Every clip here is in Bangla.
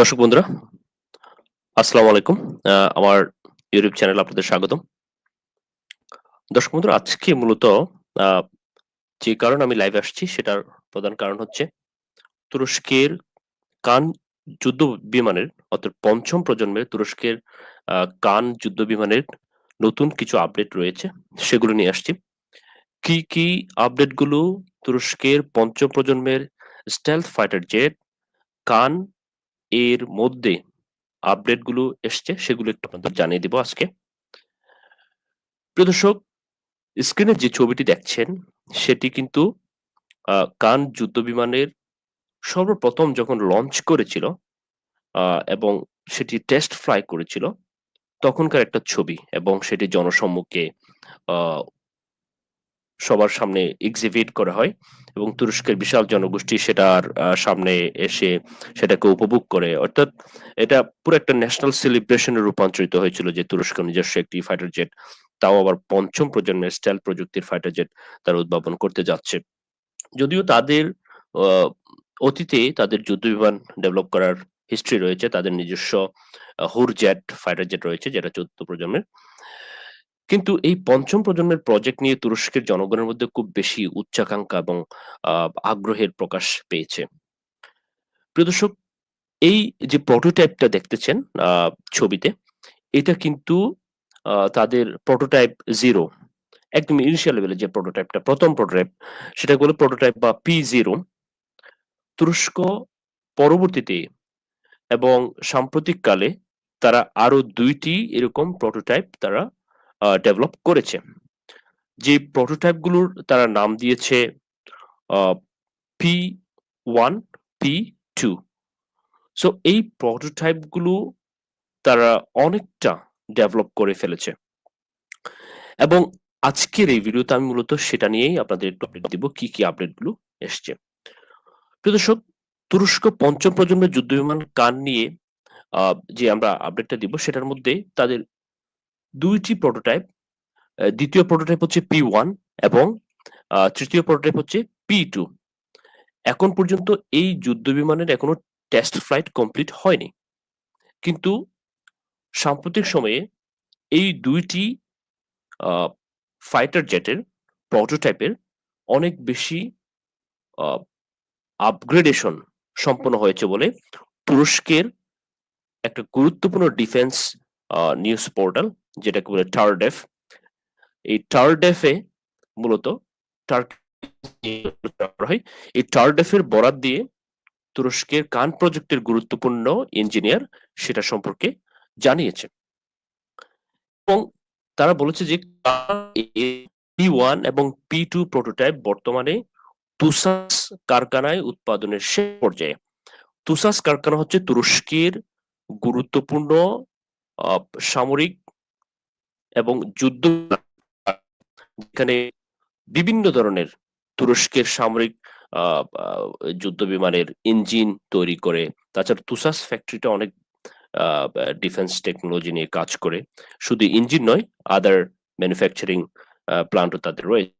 দর্শক বন্ধুরা, আসসালামু আলাইকুম। আমার ইউটিউব চ্যানেল আপনাদের স্বাগতম। দর্শক বন্ধুরা, আজকে মূলত যে কারণ আমি লাইভ আসছি সেটার প্রধান কারণ হচ্ছে তুরস্কের কান যুদ্ধ বিমানের, অর্থাৎ পঞ্চম প্রজন্মের তুরস্কের কান যুদ্ধ বিমানের নতুন কিছু আপডেট রয়েছে, সেগুলো নিয়ে আসছি। কি কি আপডেটগুলো তুরস্কের পঞ্চম প্রজন্মের স্টেলথ ফাইটার জেট কান এর মধ্যে আপডেটগুলো এসছে, সেগুলো একটু আপনাদের জানিয়ে দিব আজকে। প্রিয় দর্শক স্ক্রিনে যে ছবিটি দেখছেন, সেটি কিন্তু কান যুদ্ধ বিমানের সর্বপ্রথম যখন লঞ্চ করেছিল এবং সেটি টেস্ট ফ্লাই করেছিল, তখনকার একটা ছবি এবং সেটি জনসম্মুখে সবার সামনে এক্সিবিট করা হয় এবং তুরস্কের বিশাল জনগোষ্ঠী সেটার সামনে এসে সেটাকে উপভোগ করে। অর্থাৎ এটা পুরো একটা ন্যাশনাল সেলিব্রেশনে রূপান্তরিত হয়েছিল যে তুরস্ক নিজস্ব একটি ফাইটার জেট তাও আবার পঞ্চম প্রজন্মের স্টাইল প্রযুক্তির ফাইটার জেট তারা উদ্ভাবন করতে যাচ্ছে। যদিও তাদের অতীতে তাদের যুদ্ধ বিমান ডেভেলপ করার হিস্ট্রি রয়েছে, তাদের নিজস্ব হুর জেট ফাইটার জেট রয়েছে, যেটা চোদ্দ প্রজন্মের। কিন্তু এই পঞ্চম প্রজন্মের প্রজেক্ট নিয়ে তুরস্কের জনগণের মধ্যে খুব বেশি উচ্চাকাঙ্ক্ষা এবং আগ্রহের প্রকাশ পেয়েছে। প্রিয় দর্শক, এই যে প্রোটোটাইপটা দেখতেছেন ছবিতে, এটা কিন্তু তাদের প্রোটোটাইপ জিরো একদম ইনিশিয়াল লেভেলে যে প্রোটোটাইপটা প্রথম প্রোটোটাইপ সেটা হলো প্রোটোটাইপ বা পি জিরো তুরস্ক পরবর্তীতে এবং সাম্প্রতিককালে তারা আরও দুইটি এরকম প্রোটোটাইপ তারা ডেভেলপ করেছে। যে প্রোটোটাইপগুলোর তারা নাম দিয়েছে P one P two so এই প্রোটোটাইপগুলো তারা অনেকটা ডেভেলপ করে ফেলেছে। এবং আজকের এই ভিডিওতে আমি মূলত সেটা নিয়েই আপনাদের একটু আপডেট দিব, কি কি আপডেটগুলো এসছে। প্রিয় দর্শক, তুরস্ক পঞ্চম প্রজন্মের যুদ্ধ বিমান কান নিয়ে যে আমরা আপডেটটা দিব, সেটার মধ্যে তাদের দুইটি প্রোটোটাইপ দ্বিতীয় প্রোটোটাইপ হচ্ছে পি ওয়ান এবং তৃতীয় প্রোটোটাইপ হচ্ছে পি টু এখন পর্যন্ত এই যুদ্ধ বিমানের এখনও টেস্ট ফ্লাইট কমপ্লিট হয়নি। কিন্তু সাম্প্রতিক সময়ে এই দুইটি ফাইটার জেটের প্রোটোটাইপের অনেক বেশি আপগ্রেডেশন সম্পন্ন হয়েছে বলে তুরস্কের একটা গুরুত্বপূর্ণ ডিফেন্স নিউজ পোর্টাল যেটাকে বলে টার্ডেফ এই টার্ডেফে মূলত হয়। এই টার্ডেফের বরাত দিয়ে তুরস্কের কান প্রজেক্টের গুরুত্বপূর্ণ ইঞ্জিনিয়ার সেটা সম্পর্কে জানিয়েছে। এবং তারা বলেছে যে পি ওয়ান এবং পি টু প্রোটোটাইপ বর্তমানে তুসাস কারখানায় উৎপাদনের শেষ পর্যায়ে। তুসাস কারখানা হচ্ছে তুরস্কের গুরুত্বপূর্ণ সামরিক এবং যুদ্ধ এখানে বিভিন্ন ধরনের তুরস্কের সামরিক যুদ্ধ বিমানের ইঞ্জিন তৈরি করে, তাছাড়া তুসাস ফ্যাক্টরিটা অনেক ডিফেন্স টেকনোলজি নিয়ে কাজ করে। শুধু ইঞ্জিন নয় আদার ম্যানুফ্যাকচারিং প্লান্টও তাদের রয়েছে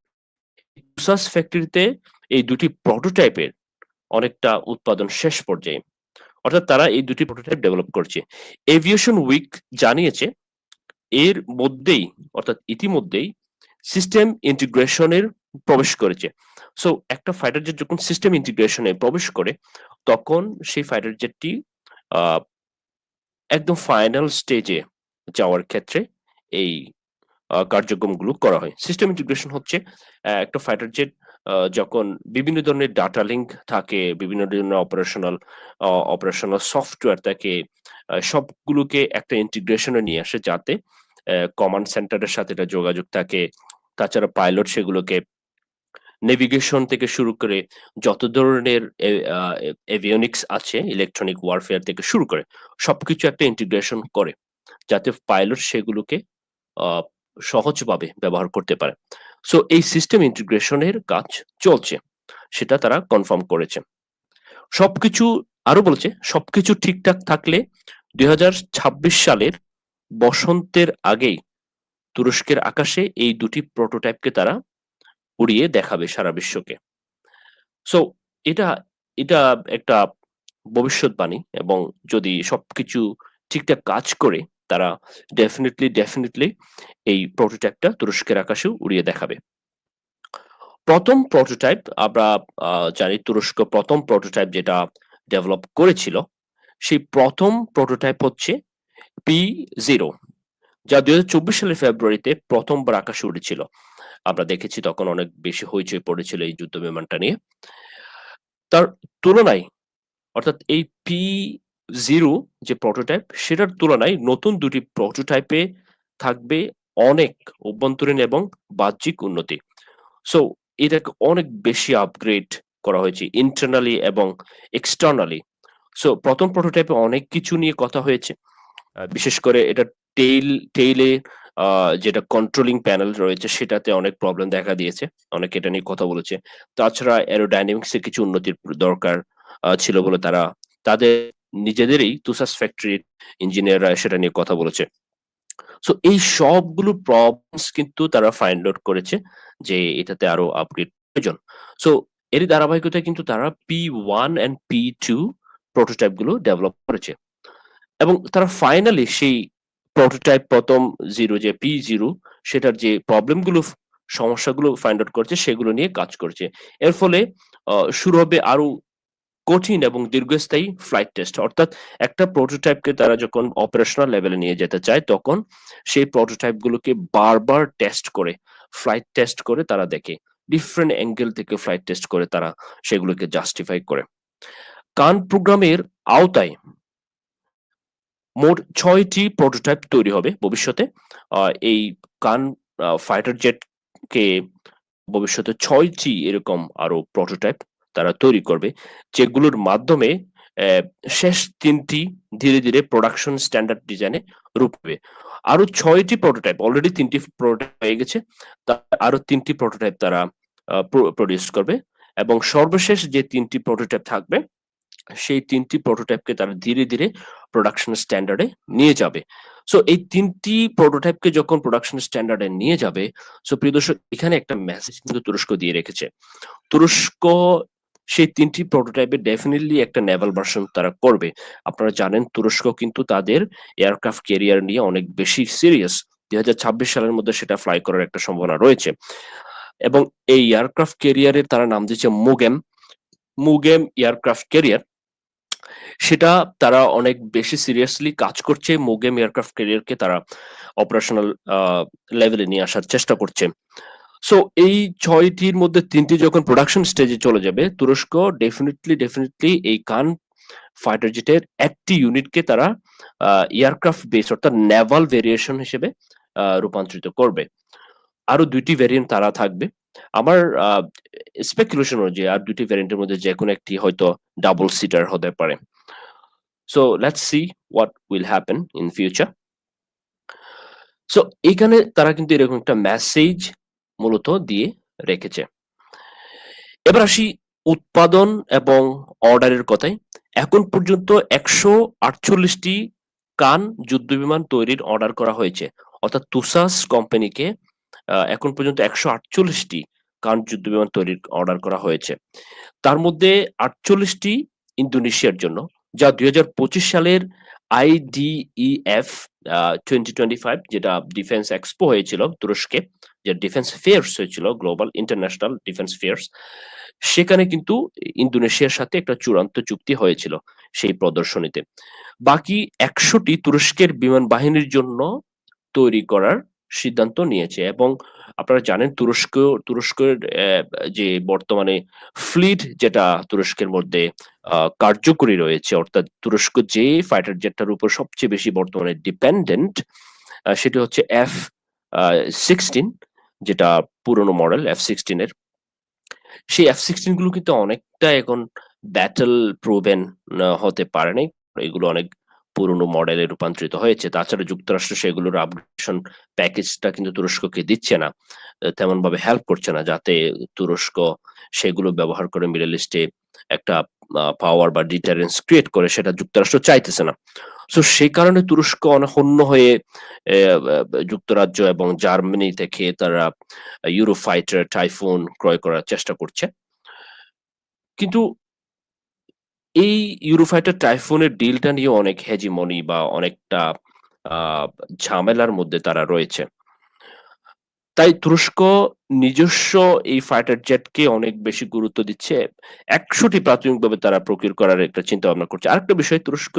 তুসাস ফ্যাক্টরিতে এই দুটি প্রোটোটাইপের অনেকটা উৎপাদন শেষ পর্যায়ে। অর্থাৎ তারা এই দুটি প্রোটোটাইপ ডেভেলপ করছে। এভিয়েশন উইক জানিয়েছে এর মধ্যেই, অর্থাৎ ইতিমধ্যেই সিস্টেম ইন্টিগ্রেশনের প্রবেশ করেছে। সো একটা ফাইটার জেট যখন সিস্টেম ইন্টিগ্রেশনে প্রবেশ করে, তখন সেই ফাইটার জেটটি একদম ফাইনাল স্টেজে যাওয়ার ক্ষেত্রে এই কার্যক্রমগুলো করা হয়। সিস্টেম ইন্টিগ্রেশন হচ্ছে একটা ফাইটার জেট যখন বিভিন্ন ধরনের ডাটা লিঙ্ক থাকে, বিভিন্ন ধরনের অপারেশনাল অপারেশনাল সফটওয়্যার থাকে সবগুলোকে একটা ইন্টিগ্রেশনে নিয়ে আসে যাতে কমান্ড সেন্টারের সাথে এটা যোগাযোগ থাকে। তাছাড়া পাইলট সেগুলোকে নেভিগেশন থেকে শুরু করে যত ধরনের এভিওনিক্স আছে ইলেকট্রনিক ওয়ারফেয়ার থেকে শুরু করে, সবকিছু একটা ইন্টিগ্রেশন করে, যাতে পাইলট সেগুলোকে সহজভাবে ব্যবহার করতে পারে। সো এই সিস্টেম ইন্টিগ্রেশনের কাজ চলছে, সেটা তারা কনফার্ম করেছে। সবকিছু আরও বলছে, সবকিছু ঠিকঠাক থাকলে দু হাজার ছাব্বিশ সালের বসন্তের আগেই তুরস্কের আকাশে এই দুটি প্রোটোটাইপকে তারা উড়িয়ে দেখাবে সারা বিশ্বকে। সো এটা এটা একটা ভবিষ্যৎবাণী এবং যদি সবকিছু ঠিকঠাক কাজ করে তারা ডেফিনিটলি ডেফিনিটলি এই প্রোটোটাইপটা তুরস্কের আকাশেও উড়িয়ে দেখাবে। প্রথম প্রোটোটাইপ আমরা জানি তুরস্ক প্রথম প্রোটোটাইপ যেটা ডেভেলপ করেছিল, সেই প্রথম প্রোটোটাইপ হচ্ছে পি জিরো যা দুই হাজার চব্বিশ সালের ফেব্রুয়ারিতে প্রথমবার আকাশে উড়েছিল। আমরা দেখেছি তখন অনেক বেশি হইচই পড়েছিল এই যুদ্ধ বিমানটা নিয়ে। তার তুলনায় অর্থাৎ এই পি জিরো যে প্রোটোটাইপ সেটার তুলনায় নতুন দুটি প্রোটোটাইপে থাকবে অনেক অভ্যন্তরীণ এবং বাহ্যিক উন্নতি। সো এটাকে অনেক বেশি আপগ্রেড করা হয়েছে ইন্টারনালি এবং এক্সটার্নালি সো প্রথম প্রোটোটাইপে অনেক কিছু নিয়ে কথা হয়েছে। বিশেষ করে এটা টেইল টেইলে যেটা কন্ট্রোলিং প্যানেল রয়েছে, সেটাতে অনেক প্রবলেম দেখা দিয়েছে, অনেকে এটা নিয়ে কথা বলেছে। তাছাড়া অ্যারোডাইনামিক্স কিছু উন্নতির দরকার ছিল বলে তারা তাদের নিজেদেরই তুসাস ফ্যাক্টরির ইঞ্জিনিয়াররা সেটা নিয়ে কথা বলেছে। সো এই সবগুলো প্রবলেমস কিন্তু তারা ফাইন্ড আউট করেছে যে এটাতে আরও আপগ্রেড প্রয়োজন। সো এর ধারাবাহিকতায় কিন্তু তারা P one and P two প্রোটোটাইপগুলো develop করেছে। এবং তারা ফাইনালি সেই প্রোটোটাইপ প্রথম জিরো যে পি জিরো সেটার যে প্রবলেমগুলো সমস্যাগুলো ফাইন্ড আউট করছে, সেগুলো নিয়ে কাজ করছে। এর ফলে শুরু হবে আরও কঠিন এবং দীর্ঘস্থায়ী ফ্লাইট টেস্ট অর্থাৎ একটা প্রোটোটাইপকে তারা যখন অপারেশনাল লেভেলে নিয়ে যেতে চায়, তখন সেই প্রোটোটাইপ গুলোকে বারবার টেস্ট করে ফ্লাইট টেস্ট করে তারা দেখে। ডিফারেন্ট অ্যাঙ্গেল থেকে ফ্লাইট টেস্ট করে তারা সেগুলোকে জাস্টিফাই করে। কান প্রোগ্রামের আওতায় মোট ছয়টি প্রোটোটাইপ তৈরি হবে ভবিষ্যতে। এই কান ফাইটার জেট কে ভবিষ্যতে ছয়টি এরকম আরও প্রোটোটাইপ তারা তৈরি করবে, যেগুলোর মাধ্যমে শেষ তিনটি ধীরে ধীরে প্রোডাকশন স্ট্যান্ডার্ড ডিজাইনে রূপ পাবে আরও ছয়টি প্রোটোটাইপ অলরেডি তিনটি প্রোটোটাইপ হয়ে গেছে আরও তিনটি প্রোটোটাইপ তারা প্রডিউস করবে এবং সর্বশেষ যে তিনটি প্রোটোটাইপ থাকবে, সেই তিনটি প্রোটোটাইপকে তারা ধীরে ধীরে প্রোডাকশন স্ট্যান্ডার্ডে নিয়ে যাবে। সো এই তিনটি প্রোটোটাইপকে যখন প্রোডাকশন স্ট্যান্ডার্ডে নিয়ে যাবে সো প্রিয় দর্শক, এখানে একটা মেসেজ কিন্তু তুরস্ক দিয়ে রেখেছে। তুরস্ক সেই তিনটি প্রোটোটাইপের ডেফিনেটলি একটা নেভাল ভার্সন তারা করবে। আপনারা জানেন তুরস্ক কিন্তু তাদের এয়ারক্রাফট ক্যারিয়ার নিয়ে অনেক বেশি সিরিয়াস দুই হাজার ছাব্বিশ সালের মধ্যে সেটা ফ্লাই করার একটা সম্ভাবনা রয়েছে। এবং এই এয়ারক্রাফট ক্যারিয়ারের তারা নাম দিচ্ছে মুগেম মুগেম এয়ারক্রাফট ক্যারিয়ার সেটা তারা অনেক বেশি সিরিয়াসলি কাজ করছে। মুগেম এয়ারক্রাফট ক্যারিয়ারকে তারা অপারেশনাল লেভেলে নিয়ে আসার চেষ্টা করছে। সো এই ছয়টির মধ্যে তিনটি যখন প্রোডাকশন স্টেজে চলে যাবে, তুরস্ক ডেফিনেটলি ডেফিনেটলি এই কান ফাইটার জেটের একটি ইউনিটকে তারা এয়ারক্রাফট বেস অর্থাৎ নেভাল ভেরিয়েশন হিসেবে রূপান্তরিত করবে। আরও দুইটি ভেরিয়েন্ট তারা থাকবে। আমার স্পেকুলেশন অনুযায়ী আর দুটি ভ্যারিয়েন্টের মধ্যে যে কোনো একটি হয়তো ডাবল সিটার হতে পারে। So let's see what will happen in future so এখানে তারা কিন্তু এরকম একটা মেসেজ মূলত দিয়ে রেখেছে। এবার আসি উৎপাদন এবং অর্ডারের কথায়। এখন পর্যন্ত একশো আটচল্লিশটি কান যুদ্ধ বিমান তৈরির অর্ডার করা হয়েছে। অর্থাৎ তুসাস কোম্পানিকে এখন পর্যন্ত একশো আটচল্লিশটি কান যুদ্ধ বিমান তৈরির অর্ডার করা হয়েছে। তার মধ্যে আটচল্লিশটি ইন্দোনেশিয়ার জন্য, যা দুই হাজার পঁচিশ সালের আইডিইএফ টোয়েন্টি টোয়েন্টি ফাইভ যেটা ডিফেন্স এক্সপো হয়েছিল তুরস্কে। যে ডিফেন্স ফেয়ার্স হয়েছিল গ্লোবাল ইন্টারন্যাশনাল ডিফেন্স ফেয়ার্স সেখানে কিন্তু ইন্দোনেশিয়ার সাথে একটা চূড়ান্ত চুক্তি হয়েছিল সেই প্রদর্শনীতে। বাকি একশোটি তুরস্কের বিমান বাহিনীর জন্য তৈরি করার সিদ্ধান্ত নিয়েছে এবং আপনারা জানেন তুরস্ক, তুরস্কের যে বর্তমানে ফ্লিট যেটা তুরস্কের মধ্যে কার্যকরী রয়েছে, অর্থাৎ তুরস্ক যে ফাইটার জেটটার উপর সবচেয়ে বেশি বর্তমানে ডিপেন্ডেন্ট সেটি হচ্ছে এফ সিক্সটিন যেটা পুরনো মডেল এফ সিক্সটিনের সেই এফ সিক্সটিনগুলো কিন্তু অনেকটা এখন ব্যাটেল প্রুভেন হতে পারে নাই। এগুলো অনেক পুরনো মডেলে রূপান্তরিত হয়েছে। তাছাড়া যুক্তরাষ্ট্র সেগুলোর আপগ্রেডেশন প্যাকেজটা কিন্তু তুরস্ককে দিচ্ছে না তেমন ভাবে হেল্প করছে না, যাতে তুরস্ক সেগুলো ব্যবহার করে মিডল ইস্টে একটা পাওয়ার বা ডিটারেন্স ক্রিয়েট করে সেটা যুক্তরাষ্ট্র চাইতেছে না সো সেই কারণে তুরস্ক অনেক হন্য হয়ে যুক্তরাজ্য এবং জার্মানি থেকে তারা ইউরো ফাইটার টাইফুন ক্রয় করার চেষ্টা করছে কিন্তু এই ইউরোফাইটার টাইফুনের ডিলটা নিয়ে অনেক হেজিমনি বা অনেকটা ঝামেলার মধ্যে তারা রয়েছে। তাই তুরস্ক নিজস্ব এই ফাইটার জেটকে অনেক বেশি গুরুত্ব দিচ্ছে। ১০০ টি প্রাথমিকভাবে তারা প্রকিউর করার একটা চিন্তা-ভাবনা করছে। আরেকটা বিষয়, তুরস্ক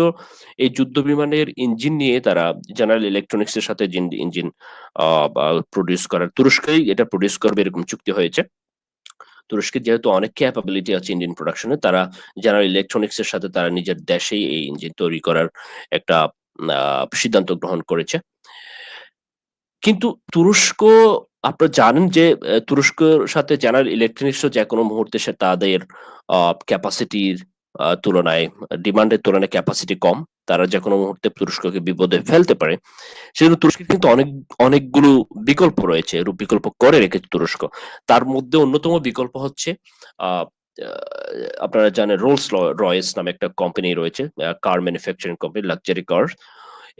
এই যুদ্ধ বিমানের ইঞ্জিন নিয়ে তারা জেনারেল ইলেকট্রনিক্স এর সাথে ইঞ্জিন প্রোডিউস করার, তুরস্কই এটা প্রোডিউস করবে এরকম চুক্তি হয়েছে। তুরস্কের যেহেতু অনেক ক্যাপাবিলিটি আছে ইঞ্জিন প্রোডাকশন তারা জেনারেল ইলেকট্রনিক্স এর সাথে তারা নিজের দেশেই এই ইঞ্জিন তৈরি করার একটা সিদ্ধান্ত গ্রহণ করেছে। কিন্তু তুরস্ক আপনারা জানেন যে তুরস্কর সাথে জেনারেল ইলেকট্রনিক্স ও যেকোনো মুহূর্তে সে তাদের ক্যাপাসিটির তুলনায় ডিমান্ডের তুলনায় ক্যাপাসিটি কম। তারা যেকোনো মুহূর্তে তুরস্ককে বিপদে ফেলতে পারে। সেজন্য তুরস্কের কিন্তু অনেক অনেকগুলো বিকল্প রয়েছে। বিকল্প করে রেখেছে তুরস্ক। তার মধ্যে অন্যতম বিকল্প হচ্ছে আপনারা জানেন রোলস রয়েস নামে একটা কোম্পানি রয়েছে। Car manufacturing company, luxury car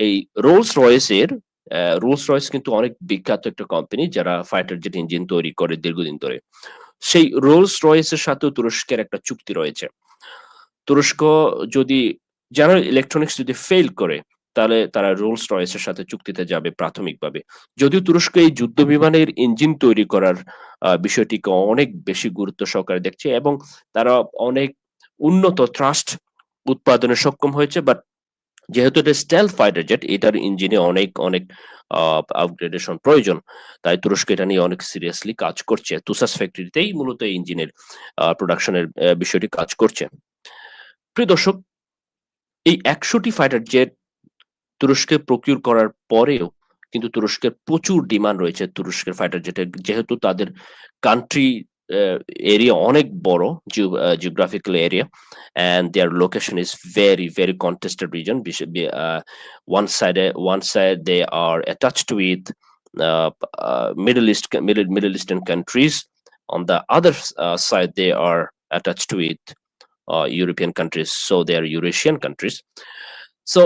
এই রোলস রয়েস এর অ্যা রোলস রয়েস কিন্তু অনেক বিখ্যাত একটা কোম্পানি যারা ফাইটার জেট ইঞ্জিন তৈরি করে দীর্ঘদিন ধরে। সেই রোলস রয়েস এর সাথেও তুরস্কের একটা চুক্তি রয়েছে। তুরস্ক যদি জেনারেল ইলেকট্রনিক্স যদি ফেল করে, তাহলে তারা রোলস রয়েস এর সাথে চুক্তিতে যাবে প্রাথমিকভাবে। যদিও তুরস্ক এই যুদ্ধ বিমানের ইঞ্জিন তৈরি করার বিষয়টিকে অনেক বেশি গুরুত্ব সহকারে দেখছে এবং তারা অনেক উন্নত থ্রাস্ট উৎপাদনে সক্ষম হয়েছে। বাট যেহেতু এটা স্টেলথ ফাইটার জেট এটার ইঞ্জিনে অনেক, অনেক আপগ্রেডেশন প্রয়োজন। তাই তুরস্ক এটা নিয়ে অনেক সিরিয়াসলি কাজ করছে। তুসাস ফ্যাক্টরিতেই মূলত এই ইঞ্জিনের আ প্রোডাকশন বিষয়টি কাজ করছে। প্রিয় দর্শক এই একশোটি ফাইটার জেট তুরস্কে প্রকিউর করার পরেও কিন্তু তুরস্কের প্রচুর ডিমান্ড রয়েছে তুরস্কের ফাইটার জেটের। যেহেতু তাদের কান্ট্রি অ্যা এরিয়া অনেক বড় geo a geographical area and their location is very, very contested region বিশ বি আ ওয়ান সাইডে one side they are attached with a a Middle East middle Middle Eastern countries. On the other s uh, side they are attached with uh, European countries, so they are Eurasian countries. So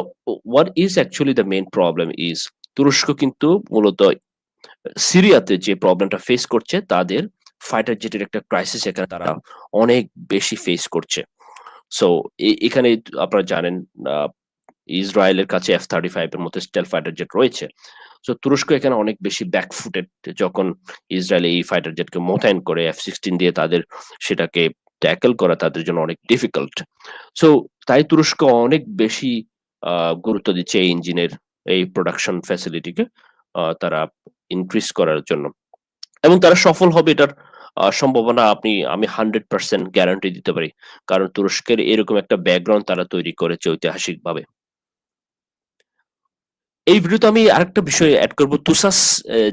what is actually the main problem is তুরস্ক কিন্তু মূলত সিরিয়াতে যে প্রবলেমটা ফেস করছে তাদের ফাইটার জেটের একটা ক্রাইসিস এখানে তারা অনেক বেশি ফেস করছে। সো এখানে আপনারা জানেন ইসরায়েলের কাছে এফ থার্টি ফাইভ এর মতো স্টেল ফাইটার জেট রয়েছে। সো তুরস্ক এখানে অনেক বেশি ব্যাক ফুটেড যখন ইসরায়েল এই ফাইটার জেটকে মোতায়েন করে F-16 দিয়ে তাদের সেটাকে ট্যাকল করা তাদের জন্য অনেক ডিফিকাল্ট। সো তাই তুরস্ক অনেক বেশি গুরুত্ব দিচ্ছে এই ইঞ্জিনের এই প্রোডাকশন ফ্যাসিলিটিকে তারা ইনক্রিজ করার জন্য। এবং তারা সফল হবে এটার সম্ভাবনা আপনি আমি 100% গ্যারান্টি দিতে পারি। কারণ তুরস্কের এরকম একটা ব্যাকগ্রাউন্ড তারা তৈরি করেছে ঐতিহাসিকভাবে। এই ভিডিওতে আমি আরেকটা বিষয় এড করব। তুসাস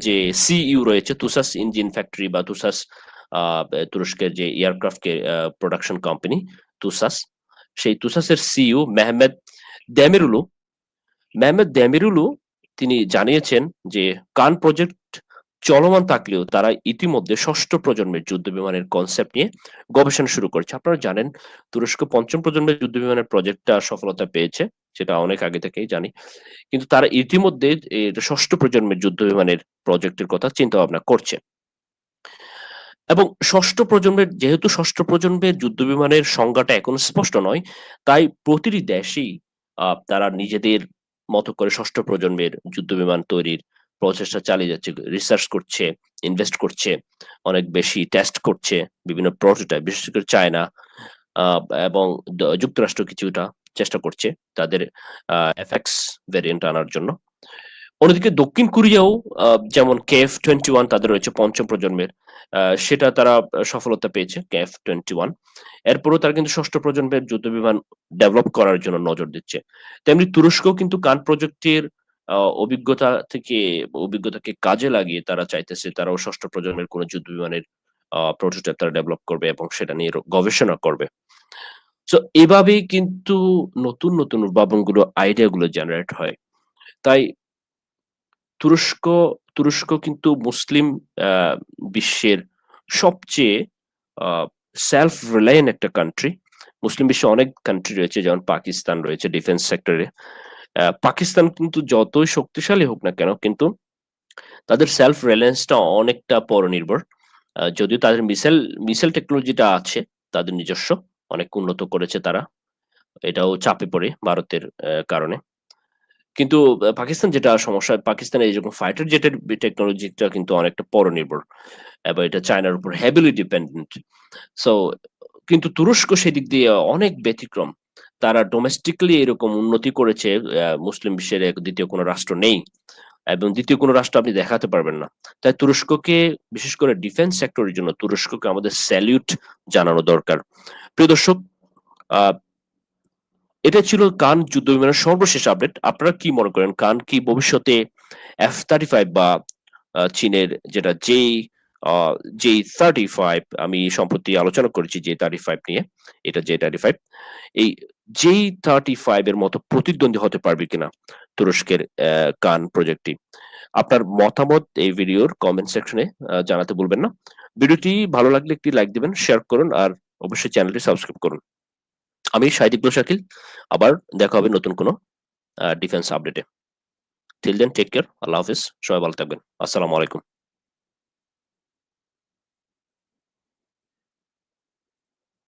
যে সিইউ রয়েছে, তুসাস ইঞ্জিন ফ্যাক্টরি বা তুসাস তুরস্কের যে এয়ারক্রাফট প্রোডাকশন কোম্পানি তুসাস। সেই তুসাসের CEO Mehmed Demiroglu Mehmed Demiroglu তিনি জানিয়েছেন যে কান প্রজেক্ট চলমান থাকলেও তারা ইতিমধ্যে ষষ্ঠ প্রজন্মের যুদ্ধ বিমানের কনসেপ্ট নিয়ে গবেষণা শুরু করেছে। আপনারা জানেন তুরস্ক পঞ্চম প্রজন্মের যুদ্ধ বিমানের প্রজেক্টটা সফলতা পেয়েছে। সেটা অনেক আগে থেকেই জানি। কিন্তু তারা ইতিমধ্যে ষষ্ঠ প্রজন্মের যুদ্ধ বিমানের প্রজেক্টের কথা চিন্তা ভাবনা করছে। এবং ষষ্ঠ প্রজন্মের যেহেতু ষষ্ঠ প্রজন্মের যুদ্ধ বিমানের সংজ্ঞাটা এখন স্পষ্ট নয়, তাই প্রতিটি দেশই তারা নিজেদের মতো করে ষষ্ঠ প্রজন্মের যুদ্ধ বিমান তৈরির প্রচেষ্টা চালিয়ে যাচ্ছে। রিসার্চ করছে, ইনভেস্ট করছে, অনেক বেশি টেস্ট করছে, বিভিন্ন প্রোটোটাইপ বিশেষ করে চায়না এবং যুক্তরাষ্ট্র কিছুটা চেষ্টা করছে তাদের FX ভেরিয়েন্ট আনার জন্য। অন্যদিকে দক্ষিণ কোরিয়াও যেমন KF-21 তাদের রয়েছে পঞ্চম প্রজন্মের। সেটা তারা সফলতা পেয়েছে KF-21 এরপরেও তারা কিন্তু ষষ্ঠ প্রজন্মের যুদ্ধ বিমান ডেভেলপ করার জন্য নজর দিচ্ছে। তেমনি তুরস্কও কিন্তু কান প্রযুক্তির অভিজ্ঞতা থেকে অভিজ্ঞতাকে কাজে লাগিয়ে তারা চাইতেছে তারাও ৬ষ্ঠ প্রজন্মের কোন যুদ্ধ বিমানের প্রোটোটাইপ তারা ডেভেলপ করবে এবং সেটা নিয়ে গবেষণা করবে। সো এভাবেই কিন্তু নতুন, নতুন উদ্ভাবনগুলো আইডিয়াগুলো জেনারেট হয়। তাই তুরস্ক তুরস্ক কিন্তু মুসলিম বিশ্বের সবচেয়ে সেলফ রিলায়েন্ট একটা কান্ট্রি। মুসলিম বিশ্বে অনেক কান্ট্রি রয়েছে যেমন পাকিস্তান রয়েছে ডিফেন্স সেক্টরে। পাকিস্তান কিন্তু যতই শক্তিশালী হোক না কেন, কিন্তু তাদের সেলফ রিলায়েন্সটা অনেকটা পরনির্ভর। যদিও তাদের মিসাইল মিসাইল টেকনোলজিটা আছে, তাদের নিজস্ব, অনেক উন্নত করেছে তারা। এটাও চাপে পড়ে ভারতের কারণে কিন্তু পাকিস্তান যেটা সমস্যা, পাকিস্তানের এইরকম ফাইটার জেটের টেকনোলজিটা কিন্তু অনেকটা পরনির্ভর এবং এটা চায়নার উপর হেভিলি ডিপেন্ডেন্ট সো কিন্তু তুরস্ক সেদিক দিয়ে অনেক ব্যতিক্রম তারা ডোমেস্টিকলি এরকম উন্নতি করেছে মুসলিম বিশ্বের দ্বিতীয় কোনো রাষ্ট্র নেই এবং দ্বিতীয় কোনো রাষ্ট্র আপনি দেখাতে পারবেন না। তাই তুরস্ককে, বিশেষ করে ডিফেন্স সেক্টরের জন্য তুরস্ককে আমাদের স্যালিউট জানানো দরকার। প্রিয় দর্শক এটা ছিল কান যুদ্ধ বিমানের সর্বশেষ আপডেট আপনারা কি মনে করেন, কান কি ভবিষ্যতে এফ থার্টি ফাইভ বা চীনের যেটা যেই যে থার্টি ফাইভ আমি সম্প্রতি আলোচনা করেছি যে থার্টি ফাইভ নিয়ে, এটা যে থার্টি ফাইভ এই যেই থার্টি ফাইভ এর মতো প্রতিদ্বন্দ্বী হতে পারবে কিনা তুরস্কের কান প্রজেক্টটি? আপনার মতামত এই ভিডিওর কমেন্ট সেকশনে জানাতে ভুলবেন না। ভিডিওটি ভালো লাগলে একটি লাইক দিবেন শেয়ার করুন, আর অবশ্যই চ্যানেলটি সাবস্ক্রাইব করুন। আমি সাহিদিক শাকিল, আবার দেখা হবে নতুন কোনো ডিফেন্স আপডেটে টিল দেন টেক কেয়ার আল্লাহ হাফিজ, সবাই ভালো থাকবেন। আসসালামু আলাইকুম।